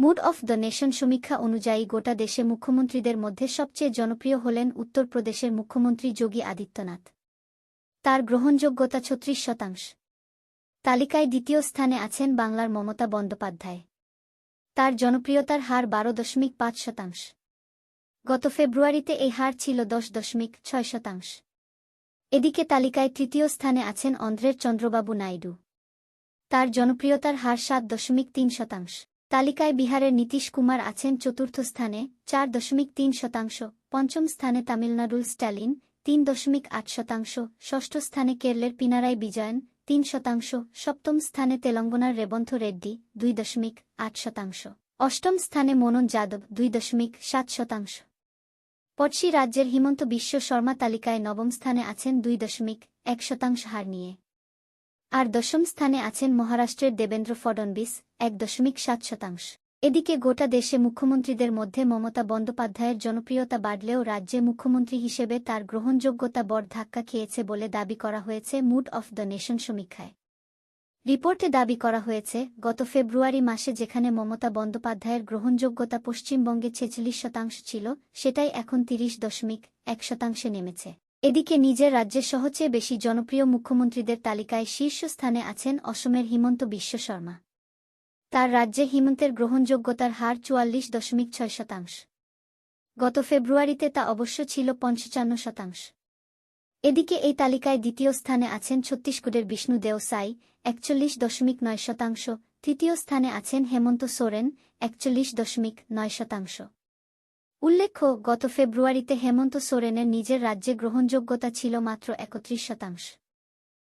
Mood of the nation সমীক্ষা অনুযায়ী গোটা দেশে মুখ্যমন্ত্রীদের মধ্যে সবচেয়ে জনপ্রিয় হলেন উত্তরপ্রদেশের মুখ্যমন্ত্রী যোগী আদিত্যনাথ। তার গ্রহণযোগ্যতা ছত্রিশ শতাংশ। তালিকায় দ্বিতীয় স্থানে আছেন বাংলার মমতা বন্দ্যোপাধ্যায়। তার জনপ্রিয়তার হার বারো দশমিক পাঁচ শতাংশ। গত ফেব্রুয়ারিতে এই হার ছিল দশ দশমিক ছয় শতাংশ। এদিকে তালিকায় তৃতীয় স্থানে আছেন অন্ধ্রের চন্দ্রবাবু নাইডু। তার জনপ্রিয়তার হার সাত দশমিক তিন শতাংশ। তালিকায় বিহারের নীতিশ কুমার আছেন চতুর্থ স্থানে, চার দশমিক তিন শতাংশ, পঞ্চম স্থানে তামিলনাড়ুর স্ট্যালিন, তিন দশমিক আট শতাংশ, ষষ্ঠ স্থানে কেরলের পিনারাই বিজয়ন, তিন শতাংশ, সপ্তম স্থানে তেলঙ্গানার রেবন্থ রেড্ডি, দুই দশমিক আট শতাংশ। অষ্টম স্থানে মনন যাদব, দুই দশমিক সাত শতাংশ। পড়শি রাজ্যের হিমন্ত বিশ্ব শর্মা তালিকায় নবম স্থানে আছেন দুই দশমিক এক শতাংশ হার নিয়ে। আর দশম স্থানে আছেন মহারাষ্ট্রের দেবেন্দ্র ফডনবিস, এক দশমিক সাত শতাংশ। এদিকে গোটা দেশে মুখ্যমন্ত্রীদের মধ্যে মমতা বন্দ্যোপাধ্যায়ের জনপ্রিয়তা বাড়লেও রাজ্যে মুখ্যমন্ত্রী হিসেবে তার গ্রহণযোগ্যতা বড় ধাক্কা খেয়েছে বলে দাবি করা হয়েছে মুড অফ দ্য নেশন সমীক্ষায়। রিপোর্টে দাবি করা হয়েছে, গত ফেব্রুয়ারি মাসে যেখানে মমতা বন্দ্যোপাধ্যায়ের গ্রহণযোগ্যতা পশ্চিমবঙ্গে ছেচল্লিশ শতাংশ ছিল, সেটাই এখন তিরিশ দশমিক এক শতাংশে নেমেছে। এদিকে নিজের রাজ্যের সহচেয়ে বেশি জনপ্রিয় মুখ্যমন্ত্রীদের তালিকায় শীর্ষস্থানে আছেন অসমের হিমন্ত বিশ্ব শর্মা। তার রাজ্যে হিমন্তের গ্রহণযোগ্যতার হার চুয়াল্লিশ দশমিক ছয় শতাংশ। গত ফেব্রুয়ারিতে তা অবশ্য ছিল পঞ্চান্ন শতাংশ। এদিকে এই তালিকায় দ্বিতীয় স্থানে আছেন ছত্তিশগড়ের বিষ্ণু দেও সাই একচল্লিশ দশমিক নয় শতাংশ। তৃতীয় স্থানে আছেন হেমন্ত সোরেন, একচল্লিশ দশমিক নয় শতাংশ। উল্লেখ্য গত ফেব্রুয়ারিতে হেমন্ত সোরেনের নিজের রাজ্যে গ্রহণযোগ্যতা ছিল মাত্র একত্রিশ শতাংশ।